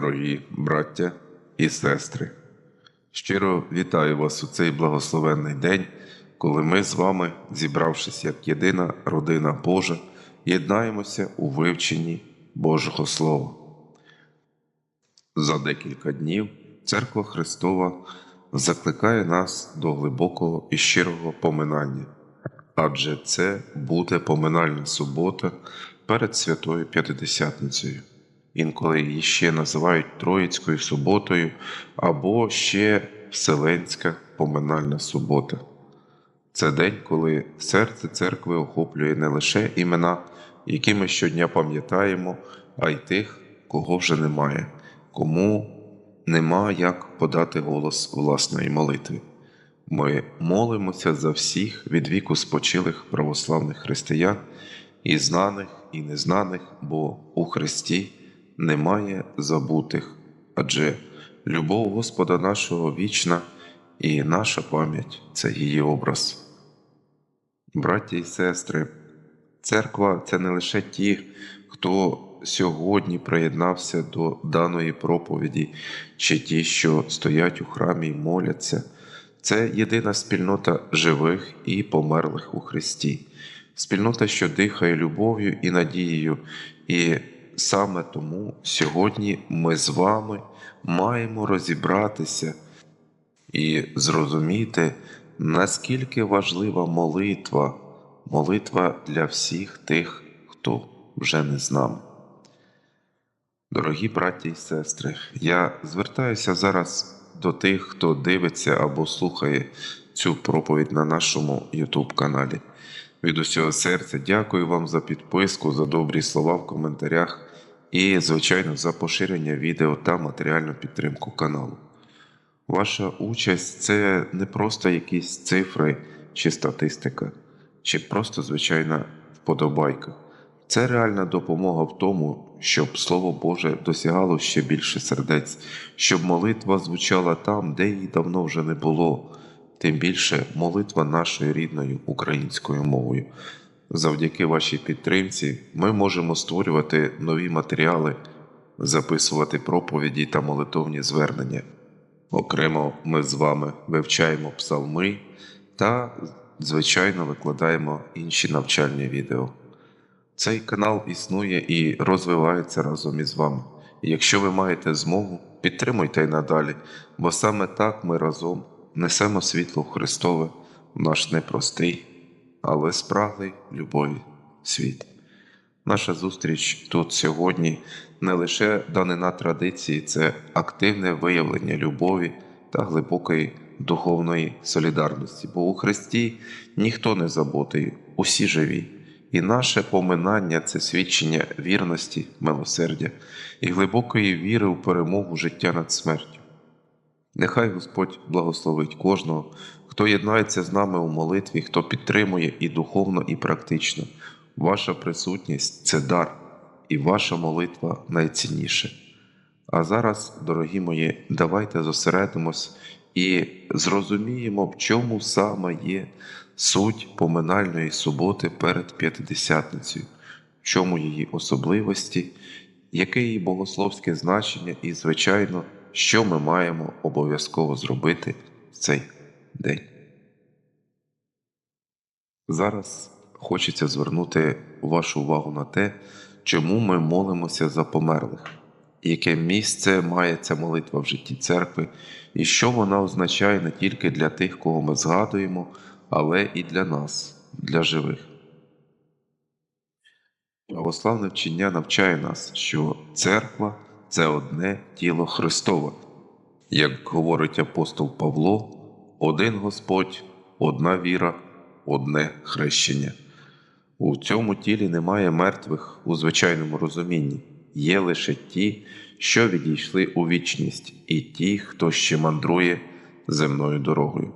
Дорогі браття і сестри, щиро вітаю вас у цей благословенний день, коли ми з вами, зібравшись як єдина родина Божа, єднаємося у вивченні Божого Слова. За декілька днів Церква Христова закликає нас до глибокого і щирого поминання, адже це буде поминальна субота перед Святою П'ятидесятницею. Інколи її ще називають Троїцькою суботою або ще Вселенська поминальна субота. Це день, коли серце церкви охоплює не лише імена, які ми щодня пам'ятаємо, а й тих, кого вже немає, кому нема як подати голос власної молитви. Ми молимося за всіх від віку спочилих православних християн, і знаних, і незнаних, бо у Христі немає забутих, адже любов Господа нашого вічна і наша пам'ять це її образ. Браті і сестри, церква це не лише ті, хто сьогодні приєднався до даної проповіді, чи ті, що стоять у храмі і моляться. Це єдина спільнота живих і померлих у Христі, спільнота, що дихає любов'ю і надією. І саме тому сьогодні ми з вами маємо розібратися і зрозуміти, наскільки важлива молитва, молитва для всіх тих, хто вже не з нами. Дорогі браті і сестри, я звертаюся зараз до тих, хто дивиться або слухає цю проповідь на нашому YouTube каналі. Від усього серця дякую вам за підписку, за добрі слова в коментарях і, звичайно, за поширення відео та матеріальну підтримку каналу. Ваша участь це не просто якісь цифри чи статистика, чи просто звичайна вподобайка. Це реальна допомога в тому, щоб Слово Боже досягало ще більше сердець, щоб молитва звучала там, де її давно вже не було, тим більше молитва нашою рідною українською мовою. Завдяки вашій підтримці ми можемо створювати нові матеріали, записувати проповіді та молитовні звернення. Окремо ми з вами вивчаємо псалми та, звичайно, викладаємо інші навчальні відео. Цей канал існує і розвивається разом із вами. Якщо ви маєте змогу, підтримуйте й надалі, бо саме так ми разом несемо світло Христове в наш непростий, але спраглий любові світ. Наша зустріч тут сьогодні не лише данина традиції, це активне виявлення любові та глибокої духовної солідарності, бо у Христі ніхто не заботий, усі живі. І наше поминання це свідчення вірності, милосердя і глибокої віри у перемогу життя над смертю. Нехай Господь благословить кожного, хто єднається з нами у молитві, хто підтримує і духовно, і практично. Ваша присутність це дар, і ваша молитва найцінніше. А зараз, дорогі мої, давайте зосередимось і зрозуміємо, в чому саме є суть поминальної суботи перед П'ятидесятницею, в чому її особливості, яке її богословське значення, і, звичайно, що ми маємо обов'язково зробити в цей день. Зараз хочеться звернути вашу увагу на те, чому ми молимося за померлих, яке місце має ця молитва в житті церкви, і що вона означає не тільки для тих, кого ми згадуємо, але і для нас, для живих. Православне вчення навчає нас, що церква це одне тіло Христове. Як говорить апостол Павло, один Господь, одна віра, одне хрещення. У цьому тілі немає мертвих у звичайному розумінні, є лише ті, що відійшли у вічність, і ті, хто ще мандрує земною дорогою.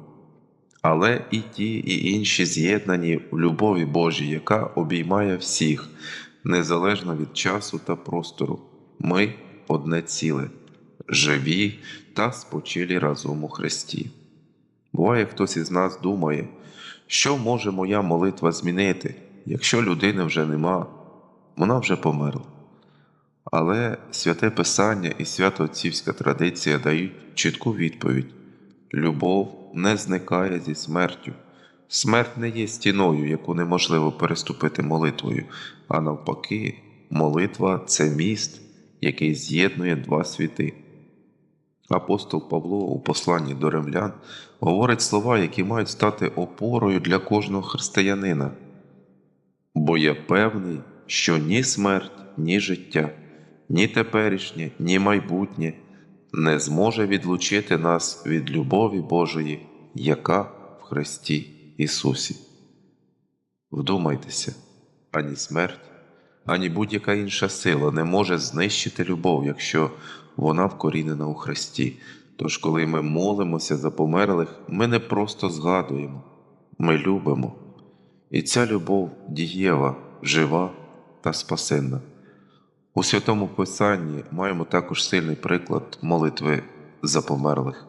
Але і ті, і інші з'єднані в любові Божій, яка обіймає всіх, незалежно від часу та простору. Ми одне ціле, живі та спочилі разом у Христі. Буває, хтось із нас думає, що може моя молитва змінити, якщо людини вже нема, вона вже померла. Але святе Писання і святоотцівська традиція дають чітку відповідь: любов не зникає зі смертю. Смерть не є стіною, яку неможливо переступити молитвою, а навпаки, молитва це міст, який з'єднує два світи. Апостол Павло у посланні до римлян говорить слова, які мають стати опорою для кожного християнина. Бо я певний, що ні смерть, ні життя, ні теперішнє, ні майбутнє не зможе відлучити нас від любові Божої, яка в Христі Ісусі. Вдумайтеся, ані смерть, ані будь-яка інша сила не може знищити любов, якщо вона вкорінена у Христі. Тож, коли ми молимося за померлих, ми не просто згадуємо, ми любимо. І ця любов дієва, жива та спасенна. У Святому Писанні маємо також сильний приклад молитви за померлих.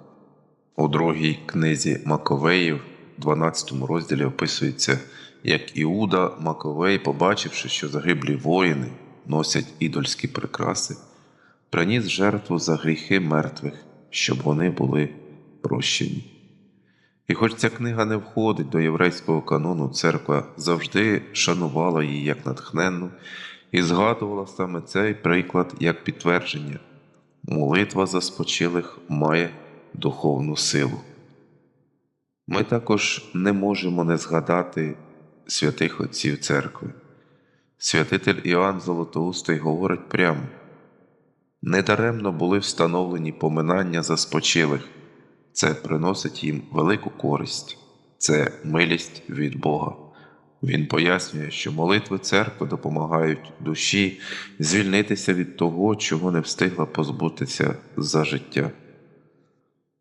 У другій книзі Маковеїв, 12 розділі, описується, як Іуда Маковей, побачивши, що загиблі воїни носять ідольські прикраси, приніс жертву за гріхи мертвих, щоб вони були прощені. І хоч ця книга не входить до єврейського канону, церква завжди шанувала її як натхненну і згадувала саме цей приклад як підтвердження. Молитва за спочилих має духовну силу. Ми також не можемо не згадати святих отців церкви. Святитель Іоанн Золотоустий говорить прямо: недаремно були встановлені поминання за спочилих. Це приносить їм велику користь, це милість від Бога. Він пояснює, що молитви церкви допомагають душі звільнитися від того, чого не встигла позбутися за життя.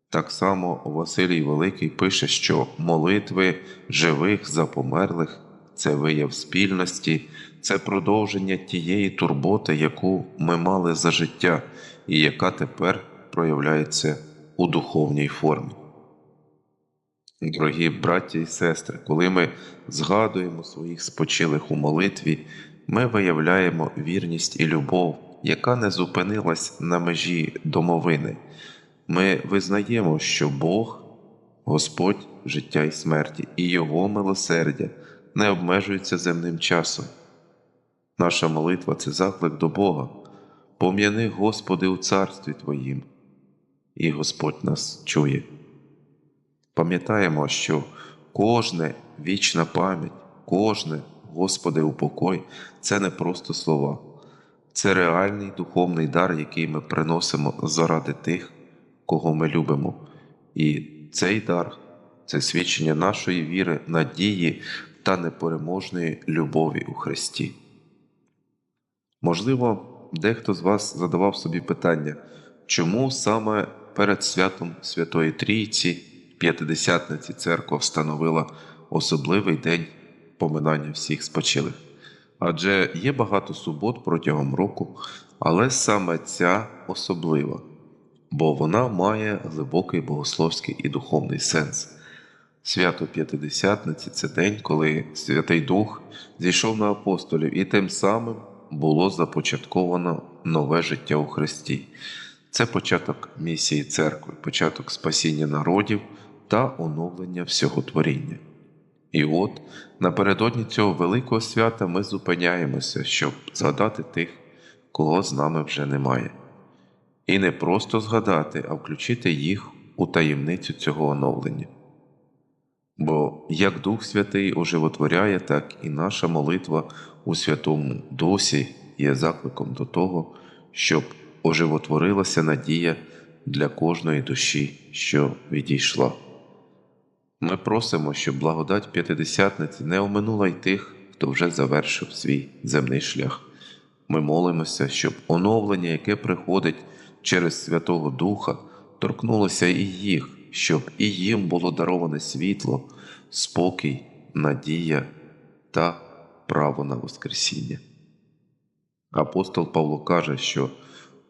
Так само Василій Великий пише, що молитви живих за померлих це вияв спільності, це продовження тієї турботи, яку ми мали за життя, і яка тепер проявляється у духовній формі. Дорогі браті і сестри, коли ми згадуємо своїх спочилих у молитві, ми виявляємо вірність і любов, яка не зупинилась на межі домовини. Ми визнаємо, що Бог, Господь життя і смерті, і Його милосердя не обмежуються земним часом. Наша молитва це заклик до Бога. Пом'яни, Господи, у царстві Твоїм, і Господь нас чує. Пам'ятаємо, що кожне вічна пам'ять, кожне Господи упокой це не просто слова, це реальний духовний дар, який ми приносимо заради тих, кого ми любимо. І цей дар це свідчення нашої віри, надії та непереможної любові у Христі. Можливо, дехто з вас задавав собі питання, чому саме перед святом Святої Трійці, П'ятидесятниці церква встановила особливий день поминання всіх спочилих. Адже є багато субот протягом року, але саме ця особлива, бо вона має глибокий богословський і духовний сенс. Свято П'ятидесятниці це день, коли Святий Дух зійшов на апостолів, і тим самим було започатковано нове життя у Христі. Це початок місії церкви, початок спасіння народів та оновлення всього творіння. І от напередодні цього великого свята ми зупиняємося, щоб згадати тих, кого з нами вже немає. І не просто згадати, а включити їх у таємницю цього оновлення. Бо як Дух Святий оживотворяє, так і наша молитва у Святому Дусі є закликом до того, щоб оживотворилася надія для кожної душі, що відійшла. Ми просимо, щоб благодать п'ятидесятниці не оминула й тих, хто вже завершив свій земний шлях. Ми молимося, щоб оновлення, яке приходить через Святого Духа, торкнулося і їх, щоб і їм було дароване світло, спокій, надія та право на Воскресіння. Апостол Павло каже, що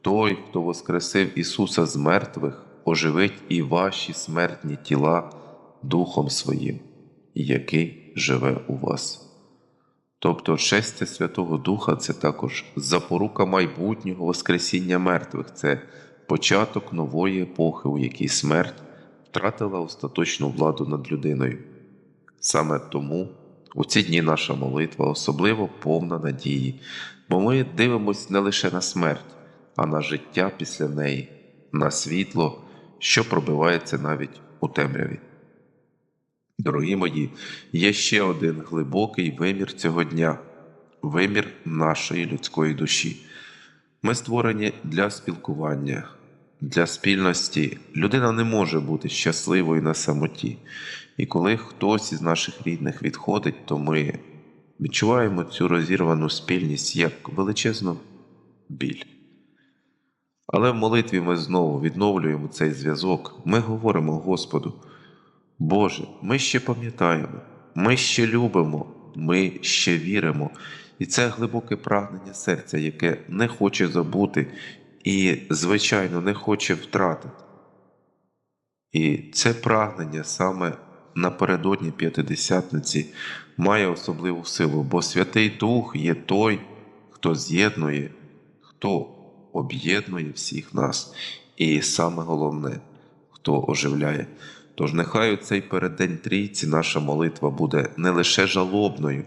той, хто воскресив Ісуса з мертвих, оживить і ваші смертні тіла Духом Своїм, який живе у вас. Тобто шестя Святого Духа це також запорука майбутнього Воскресіння мертвих, це початок нової епохи, у якій смерть втратила остаточну владу над людиною. Саме тому у ці дні наша молитва особливо повна надії, бо ми дивимося не лише на смерть, а на життя після неї, на світло, що пробивається навіть у темряві. Дорогі мої, є ще один глибокий вимір цього дня вимір нашої людської душі. Ми створені для спілкування, для спільності. Людина не може бути щасливою на самоті. І коли хтось із наших рідних відходить, то ми відчуваємо цю розірвану спільність як величезну біль. Але в молитві ми знову відновлюємо цей зв'язок. Ми говоримо Господу. Боже, ми ще пам'ятаємо, ми ще любимо, ми ще віримо. І це глибоке прагнення серця, яке не хоче забути і, звичайно, не хоче втратити. І це прагнення саме напередодні п'ятидесятниці має особливу силу, бо Святий Дух є той, хто з'єднує, хто об'єднує всіх нас, і саме головне, хто оживляє. Тож нехай у цей переддень трійці наша молитва буде не лише жалобною,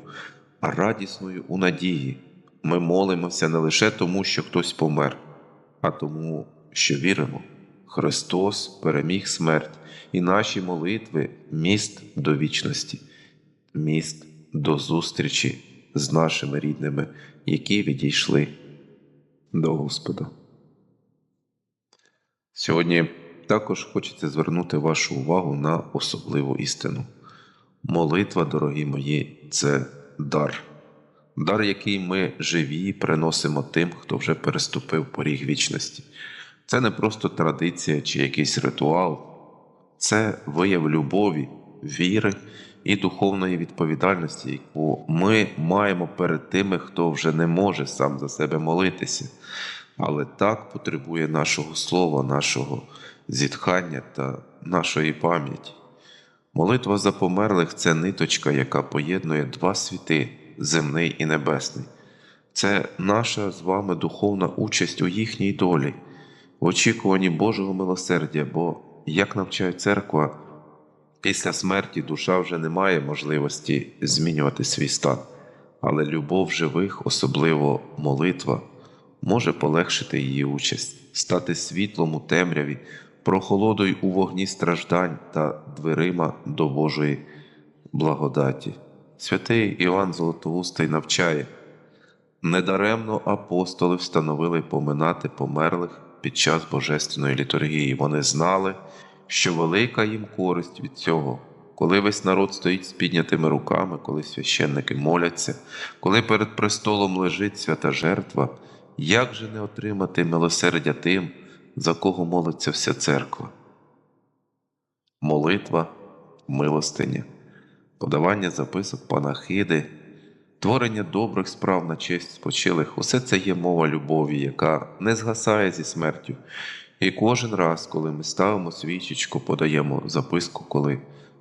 а радісною у надії. Ми молимося не лише тому, що хтось помер, а тому, що віримо. Христос переміг смерть, і наші молитви міст до вічності, міст до зустрічі з нашими рідними, які відійшли до Господа. Сьогодні також хочеться звернути вашу увагу на особливу істину. Молитва, дорогі мої, це дар. Дар, який ми живі приносимо тим, хто вже переступив поріг вічності. Це не просто традиція чи якийсь ритуал, це вияв любові, віри і духовної відповідальності, яку ми маємо перед тими, хто вже не може сам за себе молитися, але так потребує нашого слова, нашого зітхання та нашої пам'яті. Молитва за померлих це ниточка, яка поєднує два світи земний і небесний. Це наша з вами духовна участь у їхній долі, в очікуванні Божого милосердя, бо, як навчає церква, після смерті душа вже не має можливості змінювати свій стан, але любов живих, особливо молитва, може полегшити її участь, стати світлом у темряві, прохолодою у вогні страждань та дверима до Божої благодаті. Святий Іван Золотоустий навчає, недаремно апостоли встановили поминати померлих під час божественної літургії. Вони знали, що велика їм користь від цього. Коли весь народ стоїть з піднятими руками, коли священники моляться, коли перед престолом лежить свята жертва, як же не отримати милосердя тим, за кого молиться вся церква? Молитва, милостиня, подавання записок панахиди, творення добрих справ на честь спочилих усе це є мова любові, яка не згасає зі смертю. І кожен раз, коли ми ставимо свічечку, подаємо записку, коли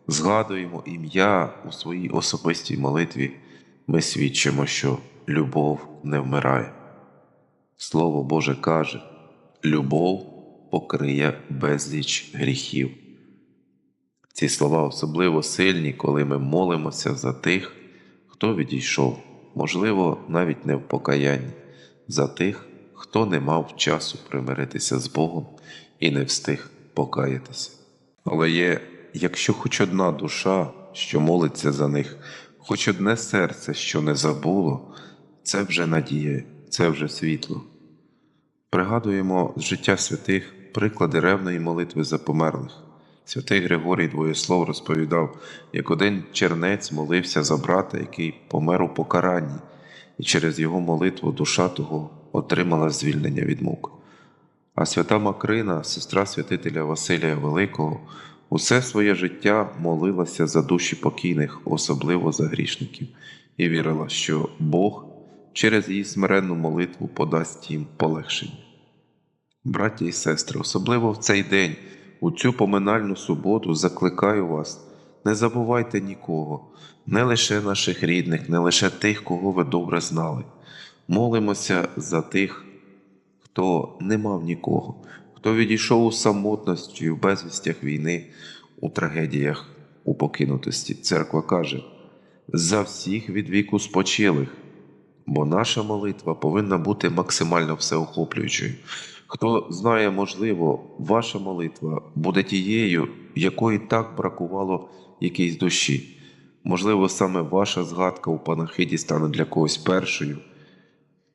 згадуємо ім'я у своїй особистій молитві, ми свідчимо, що любов не вмирає. Слово Боже каже, любов покриє безліч гріхів. Ці слова особливо сильні, коли ми молимося за тих, хто відійшов, можливо, навіть не в покаянні, за тих, хто не мав часу примиритися з Богом і не встиг покаятися. Але є, якщо хоч одна душа, що молиться за них, хоч одне серце, що не забуло, це вже надія, це вже світло. Пригадуємо життя святих приклади ревної молитви за померлих. Святий Григорій Двоєслов розповідав, як один чернець молився за брата, який помер у покаранні, і через його молитву душа того отримала звільнення від мук. А свята Макрина, сестра святителя Василія Великого, усе своє життя молилася за душі покійних, особливо за грішників, і вірила, що Бог через її смиренну молитву подасть їм полегшення. Браті і сестри, особливо в цей день, у цю поминальну суботу, закликаю вас не забувайте нікого, не лише наших рідних, не лише тих, кого ви добре знали. Молимося за тих, хто не мав нікого, хто відійшов у самотності, в безвістях війни, у трагедіях, у покинутості. Церква каже: за всіх від віку спочилих, бо наша молитва повинна бути максимально всеохоплюючою. Хто знає, можливо, ваша молитва буде тією, якої так бракувало якійсь душі. Можливо, саме ваша згадка у панахиді стане для когось першою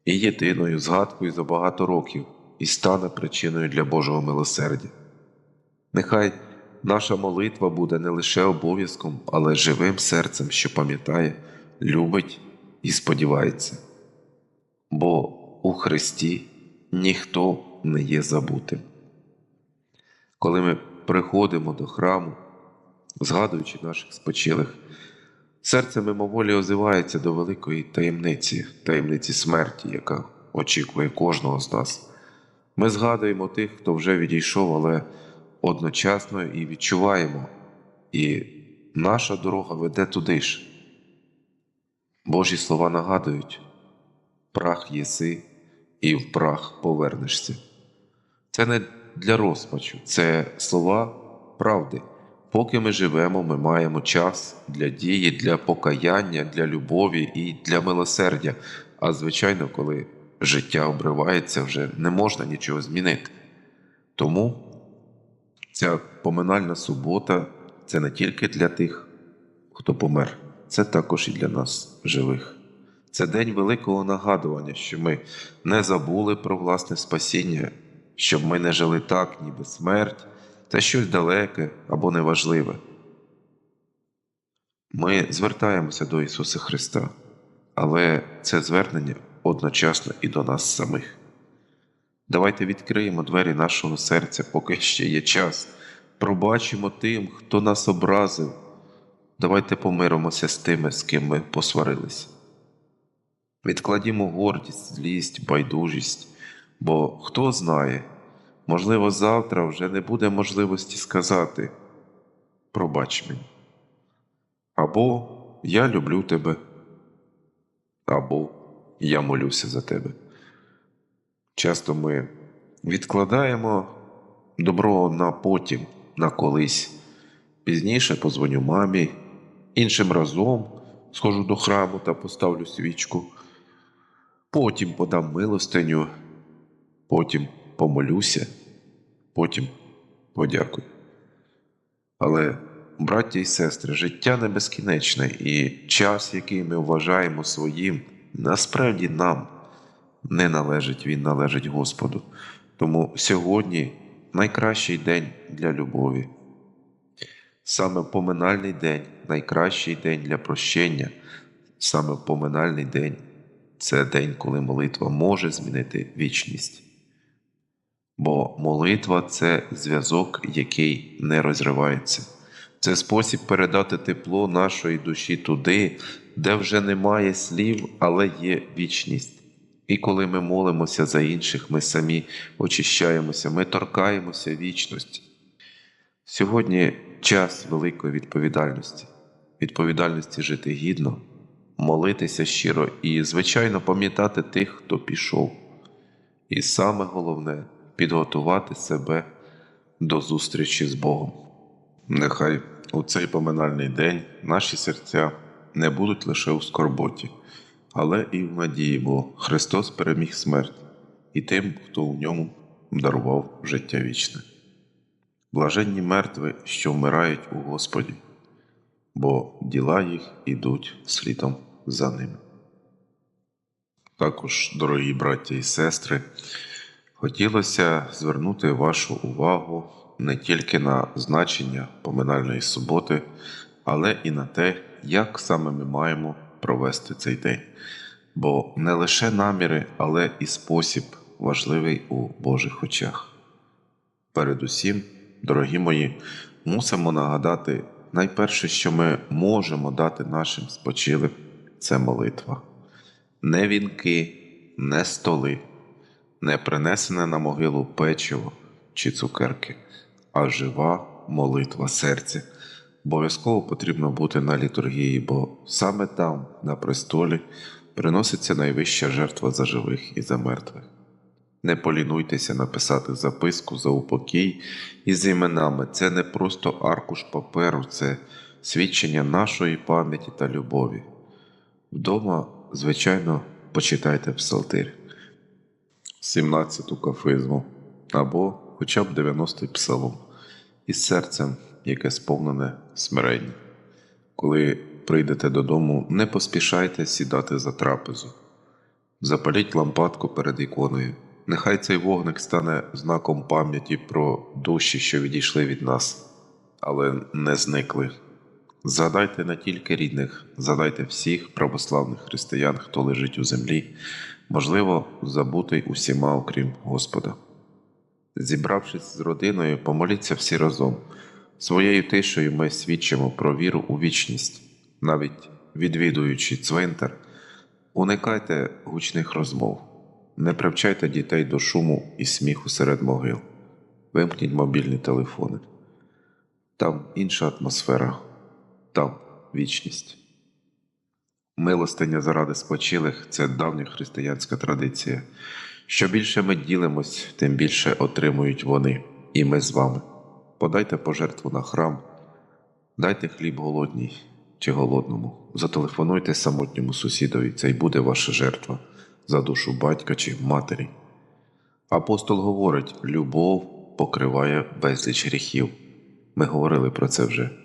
і єдиною згадкою за багато років і стане причиною для Божого милосердя. Нехай наша молитва буде не лише обов'язком, але живим серцем, що пам'ятає, любить і сподівається. Бо у Христі ніхто не є забутим. Коли ми приходимо до храму, згадуючи наших спочилих, серце мимоволі озивається до великої таємниці, таємниці смерті, яка очікує кожного з нас. Ми згадуємо тих, хто вже відійшов, але одночасно і відчуваємо, і наша дорога веде туди ж. Божі слова нагадують: прах єси і в прах повернешся. Це не для розпачу, це слова правди. Поки ми живемо, ми маємо час для дії, для покаяння, для любові і для милосердя. А звичайно, коли життя обривається, вже не можна нічого змінити. Тому ця поминальна субота це не тільки для тих, хто помер, це також і для нас, живих. Це день великого нагадування, що ми не забули про власне спасіння, щоб ми не жили так, ніби смерть, це щось далеке або неважливе. Ми звертаємося до Ісуса Христа, але це звернення одночасно і до нас самих. Давайте відкриємо двері нашого серця, поки ще є час. Пробачимо тим, хто нас образив. Давайте помиримося з тими, з ким ми посварилися. Відкладімо гордість, злість, байдужість, бо хто знає, можливо, завтра вже не буде можливості сказати пробач мені. Або я люблю тебе, або я молюся за тебе. Часто ми відкладаємо добро на потім, на колись. Пізніше позвоню мамі, іншим разом схожу до храму та поставлю свічку. Потім подам милостиню, потім помолюся, потім подякую. Але, браття і сестри, життя не безкінечне, і час, який ми вважаємо своїм, насправді нам не належить, він належить Господу. Тому сьогодні найкращий день для любові. Саме поминальний день найкращий день для прощення, саме поминальний день це день, коли молитва може змінити вічність. Бо молитва це зв'язок, який не розривається. Це спосіб передати тепло нашої душі туди, де вже немає слів, але є вічність. І коли ми молимося за інших, ми самі очищаємося, ми торкаємося вічності. Сьогодні час великої відповідальності, відповідальності жити гідно, молитися щиро і, звичайно, пам'ятати тих, хто пішов. І саме головне підготувати себе до зустрічі з Богом. Нехай у цей поминальний день наші серця не будуть лише у скорботі, але і в надії, бо Христос переміг смерть і тим, хто у ньому дарував життя вічне. Блаженні мертві, що вмирають у Господі, бо діла їх ідуть слідом за ними. Також, дорогі браття і сестри, хотілося звернути вашу увагу не тільки на значення поминальної суботи, але і на те, як саме ми маємо провести цей день. Бо не лише наміри, але і спосіб важливий у Божих очах. Передусім, дорогі мої, мусимо нагадати найперше, що ми можемо дати нашим спочилим це молитва. Не вінки, не столи, не принесене на могилу печиво чи цукерки, а жива молитва серця, Обов'язково потрібно бути на літургії, бо саме там, на престолі, приноситься найвища жертва за живих і за мертвих. Не полінуйтеся написати записку за упокій із іменами. Це не просто аркуш паперу, це свідчення нашої пам'яті та любові. Вдома, звичайно, почитайте псалтир, 17-ту кафизму або хоча б 90-й псалом із серцем, яке сповнене смирення. Коли прийдете додому, не поспішайте сідати за трапезу. Запаліть лампадку перед іконою. Нехай цей вогник стане знаком пам'яті про душі, що відійшли від нас, але не зникли. Згадайте не тільки рідних, згадайте всіх православних християн, хто лежить у землі, можливо, забутий усіма, окрім Господа. Зібравшись з родиною, помоліться всі разом. Своєю тишею ми свідчимо про віру у вічність, навіть відвідуючи цвинтар, уникайте гучних розмов, не привчайте дітей до шуму і сміху серед могил, вимкніть мобільні телефони. Там інша атмосфера, там вічність. Милостиня заради спочилих це давня християнська традиція. Що більше ми ділимось, тим більше отримують вони, і ми з вами. Подайте пожертву на храм, дайте хліб голодній чи голодному, зателефонуйте самотньому сусідові, це й буде ваша жертва за душу батька чи матері. Апостол говорить: любов покриває безліч гріхів. Ми говорили про це вже.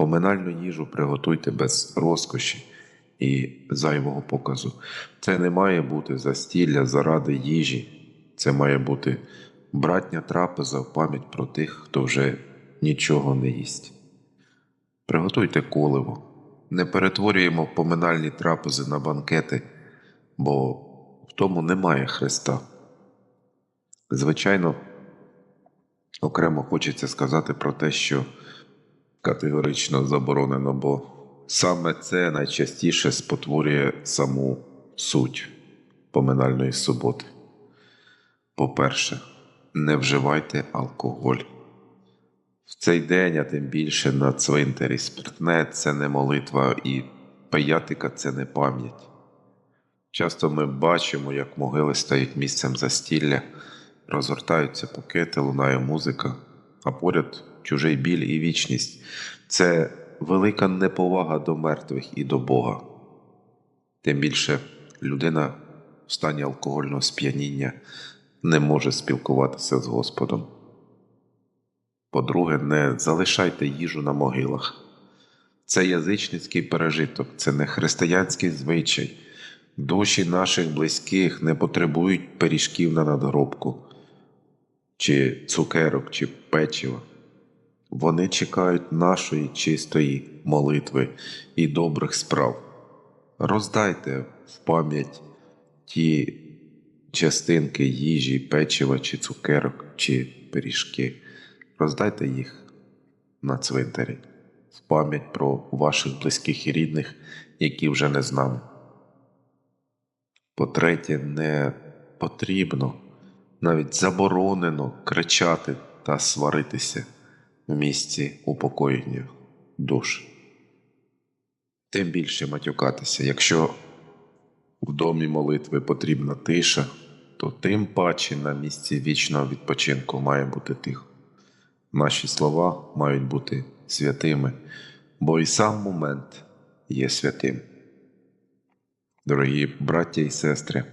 Поминальну їжу приготуйте без розкоші і зайвого показу. Це не має бути застілля заради їжі, це має бути братня трапеза в пам'ять про тих, хто вже нічого не їсть. Приготуйте коливо, не перетворюємо поминальні трапези на банкети, бо в тому немає Христа. Звичайно, окремо хочеться сказати про те, що категорично заборонено, бо саме це найчастіше спотворює саму суть поминальної суботи. По-перше, не вживайте алкоголь. В цей день, а тим більше на цвинтарі спиртне це не молитва і паятика це не пам'ять. Часто ми бачимо, як могили стають місцем застілля, розгортаються пакети, лунає музика, а поряд чужий біль і вічність це велика неповага до мертвих і до Бога. Тим більше людина в стані алкогольного сп'яніння не може спілкуватися з Господом. По-друге, не залишайте їжу на могилах. Це язичницький пережиток, це не християнський звичай. Душі наших близьких не потребують пиріжків на надгробку, чи цукерок, чи печива. Вони чекають нашої чистої молитви і добрих справ. Роздайте в пам'ять ті частинки їжі, печива, чи цукерок, чи пиріжки. Роздайте їх на цвинтарі в пам'ять про ваших близьких і рідних, які вже не з нами. По-третє, не потрібно, навіть заборонено кричати та сваритися місці упокоєння душ. Тим більше матюкатися. Якщо в домі молитви потрібна тиша, то тим паче на місці вічного відпочинку має бути тихо. Наші слова мають бути святими, бо і сам момент є святим. Дорогі браття і сестри,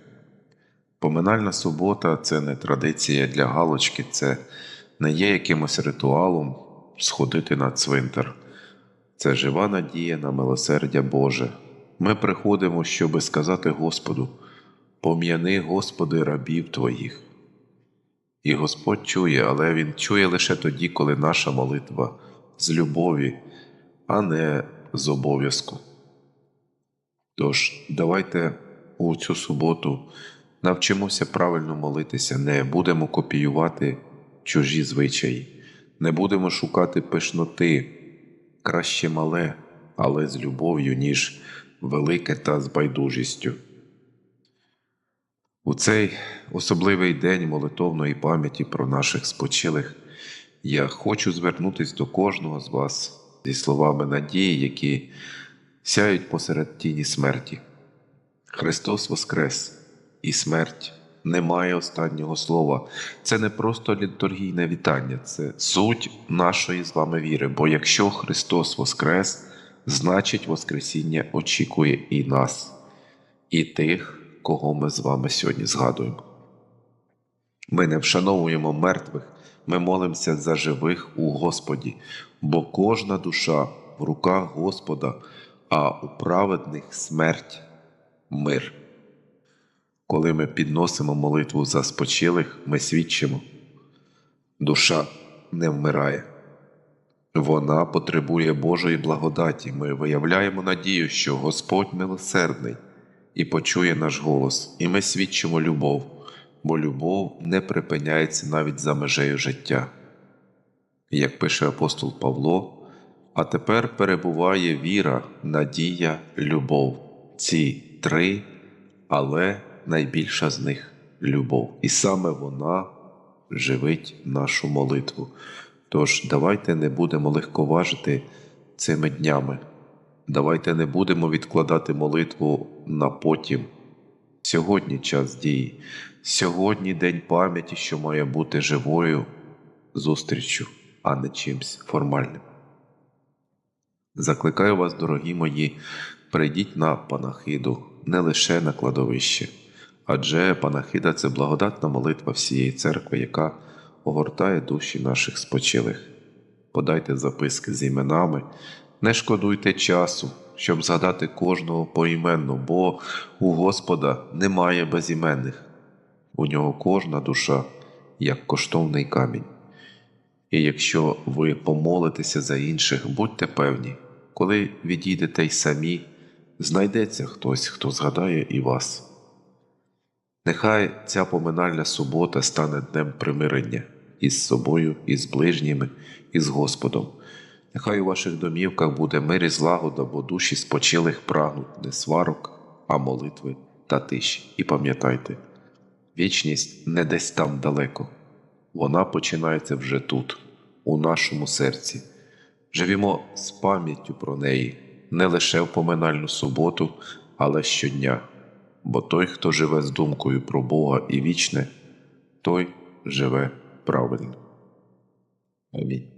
поминальна субота це не традиція для галочки, це не є якимось ритуалом сходити на цвинтар. Це жива надія на милосердя Боже. Ми приходимо, щоби сказати Господу: пом'яни, Господи, рабів Твоїх. І Господь чує, але Він чує лише тоді, коли наша молитва з любові, а не з обов'язку. Тож, давайте у цю суботу навчимося правильно молитися, не будемо копіювати чужі звичаї, не будемо шукати пишноти, краще мале, але з любов'ю, ніж велике та з байдужістю. У цей особливий день молитовної пам'яті про наших спочилих Я хочу звернутися до кожного з вас зі словами надії, які сяють посеред тіні смерті. Христос Воскрес і смерть не має останнього слова. Це не просто літургійне вітання, це суть нашої з вами віри. Бо якщо Христос Воскрес, значить Воскресіння очікує і нас, і тих, кого ми з вами сьогодні згадуємо. Ми не вшановуємо мертвих, ми молимося за живих у Господі, бо кожна душа в руках Господа, а у праведних смерть мир. Коли ми підносимо молитву за спочилих, ми свідчимо, душа не вмирає. Вона потребує Божої благодаті. Ми виявляємо надію, що Господь милосердний і почує наш голос, і ми свідчимо любов, бо любов не припиняється навіть за межею життя. Як пише апостол Павло, а тепер перебуває віра, надія, любов. Ці три, але найбільша з них любов. І саме вона живить нашу молитву. Тож давайте не будемо легковажити цими днями. Давайте не будемо відкладати молитву на потім. Сьогодні час дії, сьогодні день пам'яті, що має бути живою зустріччю, а не чимсь формальним. Закликаю вас, дорогі мої, прийдіть на панахиду не лише на кладовище, адже панахида це благодатна молитва всієї церкви, яка огортає душі наших спочилих. Подайте записки з іменами, не шкодуйте часу, щоб згадати кожного поіменно, бо у Господа немає безіменних, у нього кожна душа як коштовний камінь. І якщо ви помолитеся за інших, будьте певні, коли відійдете й самі, знайдеться хтось, хто згадає і вас. Нехай ця поминальна субота стане днем примирення із собою, із ближніми, і з Господом. Нехай у ваших домівках буде мир і злагода, бо душі спочилих прагнуть не сварок, а молитви та тиші. І пам'ятайте, вічність не десь там далеко, вона починається вже тут, у нашому серці. Живімо з пам'яттю про неї не лише в поминальну суботу, але щодня. Бо той, хто живе з думкою про Бога і вічне, той живе правильно. Амінь.